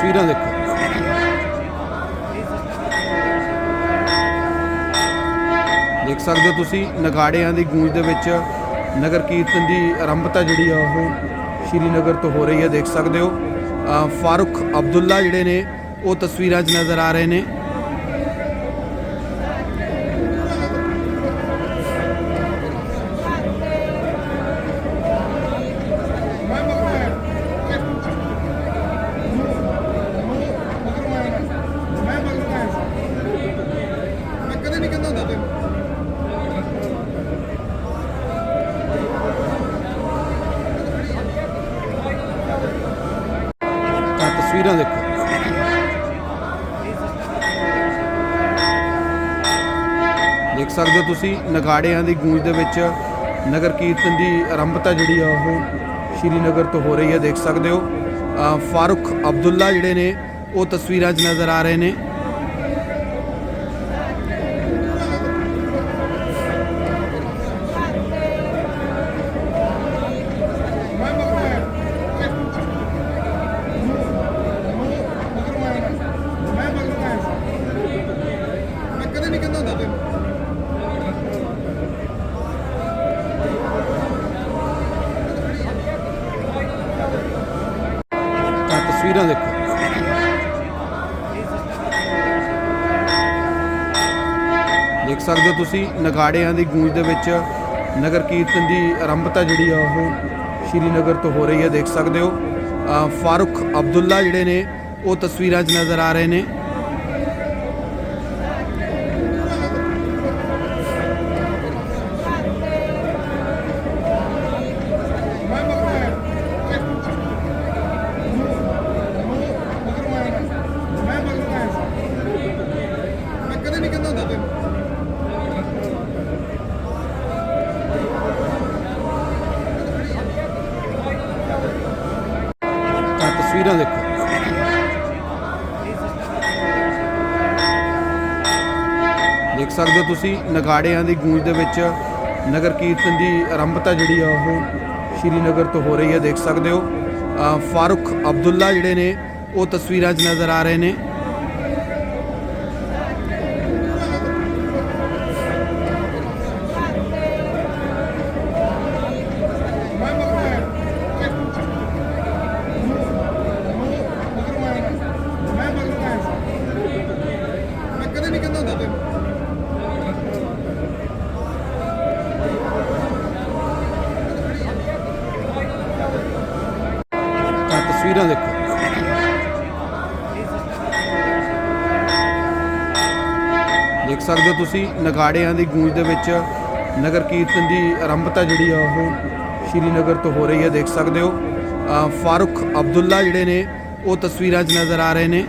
ਤਸਵੀਰਾਂ ਦੇਖੋ। ਦੇਖ ਸਕਦੇ ਹੋ ਤੁਸੀਂ ਨਗਾੜਿਆਂ ਦੀ ਗੂੰਜ ਦੇ ਵਿੱਚ ਨਗਰ ਕੀਰਤਨ ਦੀ ਆਰੰਭਤਾ ਜਿਹੜੀ ਆ ਉਹ ਸ਼੍ਰੀਨਗਰ ਤੋਂ ਹੋ ਰਹੀ ਹੈ ਦੇਖ ਸਕਦੇ ਹੋ। ਅ, ਅਬਦੁੱਲਾ ਜਿਹੜੇ ਨੇ ਉਹ ਤਸਵੀਰਾਂ 'ਚ ਨਜ਼ਰ ਆ ਰਹੇ ਨੇ। ਨਹੀਂ ਕਹਿੰਦਾ ਹੁੰਦਾ ਤੈਨੂੰ ਤਸਵੀਰਾਂ ਦੇਖੋ। ਦੇਖ ਸਕਦੇ ਹੋ ਤੁਸੀਂ ਨਗਾੜਿਆਂ ਦੀ ਗੂੰਜ ਦੇ ਵਿੱਚ ਨਗਰ ਕੀਰਤਨ ਦੀ ਆਰੰਭਤਾ ਜਿਹੜੀ ਆ ਉਹ ਸ਼੍ਰੀਨਗਰ ਤੋਂ ਹੋ ਰਹੀ ਹੈ ਦੇਖ ਸਕਦੇ ਹੋ। ਅ, ਅਬਦੁੱਲਾ ਜਿਹੜੇ ਨੇ ਉਹ ਤਸਵੀਰਾਂ 'ਚ ਨਜ਼ਰ ਆ ਰਹੇ ਨੇ। ਤਸਵੀਰਾਂ ਦੇਖੋ। ਦੇਖ ਸਕਦੇ ਹੋ ਤੁਸੀਂ ਨਗਾੜਿਆਂ ਦੀ ਗੂੰਜ ਦੇ ਵਿੱਚ ਨਗਰ ਕੀਰਤਨ ਦੀ ਆਰੰਭਤਾ ਜਿਹੜੀ ਆ ਉਹ ਸ਼੍ਰੀਨਗਰ ਤੋਂ ਹੋ ਰਹੀ ਹੈ, ਦੇਖ ਸਕਦੇ ਹੋ। ਫਾਰੁਖ ਅਬਦੁੱਲਾ ਜਿਹੜੇ ਨੇ, ਉਹ ਤਸਵੀਰਾਂ 'ਚ ਨਜ਼ਰ ਆ ਰਹੇ ਨੇ। ਤਸਵੀਰਾਂ ਦੇਖੋ ਦੇਖ ਸਕਦੇ ਹੋ ਤੁਸੀਂ ਨਗਾੜਿਆਂ ਦੀ ਗੂੰਜ ਦੇ ਵਿੱਚ ਨਗਰ ਕੀਰਤਨ ਦੀ ਆਰੰਭਤਾ ਜਿਹੜੀ ਆ ਉਹ ਸ਼੍ਰੀਨਗਰ ਤੋਂ ਹੋ ਰਹੀ ਹੈ ਦੇਖ ਸਕਦੇ ਹੋ। ਅ, ਅਬਦੁੱਲਾ ਜਿਹੜੇ ਨੇ ਉਹ ਤਸਵੀਰਾਂ 'ਚ ਨਜ਼ਰ ਆ ਰਹੇ ਨੇ। ਮੈਂ ਹੁੰਦਾ ਤੈਨੂੰ ਤਾਂ ਤਸਵੀਰਾਂ ਦੇਖੋ। ਦੇਖ ਸਕਦੇ ਹੋ ਤੁਸੀਂ ਨਗਾੜਿਆਂ ਦੀ ਗੂੰਜ ਦੇ ਵਿੱਚ ਨਗਰ ਕੀਰਤਨ ਦੀ ਆਰੰਭਤਾ ਜਿਹੜੀ ਆ ਉਹ ਸ਼੍ਰੀਨਗਰ ਤੋਂ ਹੋ ਰਹੀ ਹੈ ਦੇਖ ਸਕਦੇ ਹੋ। ਅ, ਅਬਦੁੱਲਾ ਜਿਹੜੇ ਨੇ ਉਹ ਤਸਵੀਰਾਂ 'ਚ ਨਜ਼ਰ ਆ ਰਹੇ ਨੇ।